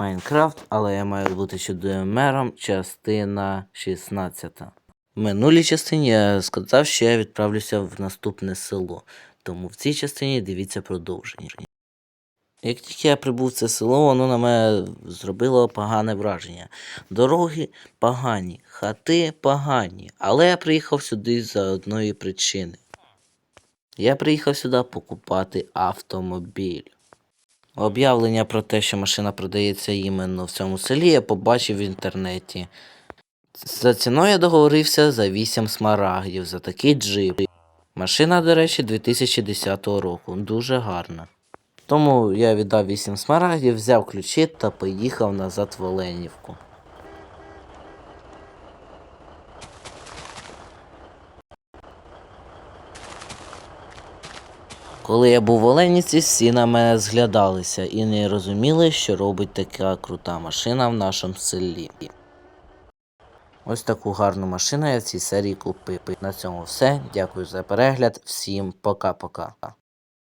Майнкрафт, але я маю бути чудовим мером, частина 16. В минулій частині я сказав, що я відправлюся в наступне село, тому в цій частині дивіться продовження. Як тільки я прибув в це село, воно на мене зробило погане враження. Дороги погані, хати погані, але я приїхав сюди за одної причини. Я приїхав сюди покупати автомобіль. Об'явлення про те, що машина продається іменно в цьому селі, я побачив в інтернеті. За ціною я договорився за 8 смарагдів за такий джип. Машина, до речі, 2010 року. Дуже гарна. Тому я віддав 8 смарагдів, взяв ключі та поїхав назад в Оленівку. Коли я був в Оленіці, всі на мене зглядалися і не розуміли, що робить така крута машина в нашому селі. Ось таку гарну машину я в цій серії купив. На цьому все. Дякую за перегляд. Всім пока-пока.